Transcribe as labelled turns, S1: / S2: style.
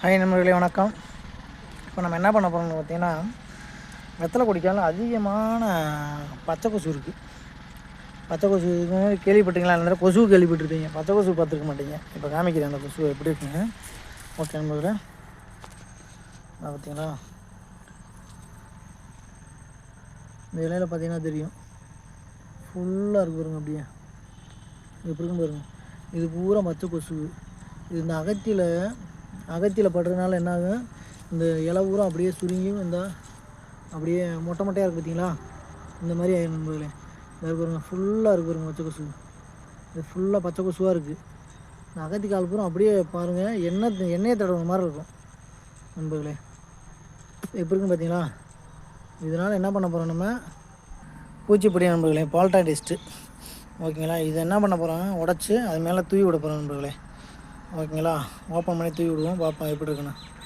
S1: Hi நண்பர்களே வணக்கம். இப்போ நம்ம என்ன பண்ண போகிறோம்னு பார்த்தீங்கன்னா வெத்தலை கொடிக்கால அதிகமான பச்சை கொசு இருக்குது பச்சை கொசு கேள்விப்பட்டீங்களா இல்லை கொசு கேள்விப்பட்டிருப்பீங்க. பச்சை கொசு பார்த்துருக்க மாட்டீங்க. இப்போ காமிக்கிறேன் அந்த கொசு எப்படி இருக்குங்க ஓகே நண்பர்களே. நான் பார்த்தீங்களா? இந்த இலையில் பார்த்தீங்கன்னா தெரியும். ஃபுல்லாக இருக்கு பாருங்க அப்படியே. எப்படி இருக்கும் பாருங்க. இது பூரா மச்சை கொசு. இது இந்த அகத்தியில் அகத்தியில் படுறதுனால என்ன ஆகும் இந்த இலை அப்படியே சுருங்கியும் இந்த அப்படியே மொட்டை மொட்டையாக இருக்குது பார்த்தீங்களா இந்த மாதிரி ஆயிரும் நண்பர்களே. இதாக இருக்கு ஃபுல்லாக இருக்கு பாருங்க பச்சை கொசு. இது ஃபுல்லாக பச்சை கொசுவாக இருக்குது இந்த அகத்தி கால் பூரம் அப்படியே பாருங்கள் எண்ணெய் எண்ணெயை தடவுற மாதிரி இருக்கும் நண்பர்களே. எப்படி இருக்குன்னு பார்த்தீங்களா இதனால் என்ன பண்ண போகிறோம் நம்ம? பூச்சிப்பொடி நண்பர்களே பால்டா டெஸ்ட்டு. ஓகேங்களா? இதை என்ன பண்ண போகிறோம் உடச்சி அது மேலே தூவி விட போகிறோம் நண்பர்களே. ஓகேங்களா? ஓப்பன் பண்ணி தூக்கி விடுவோம். பார்ப்போம் எப்படி இருக்குன்னு.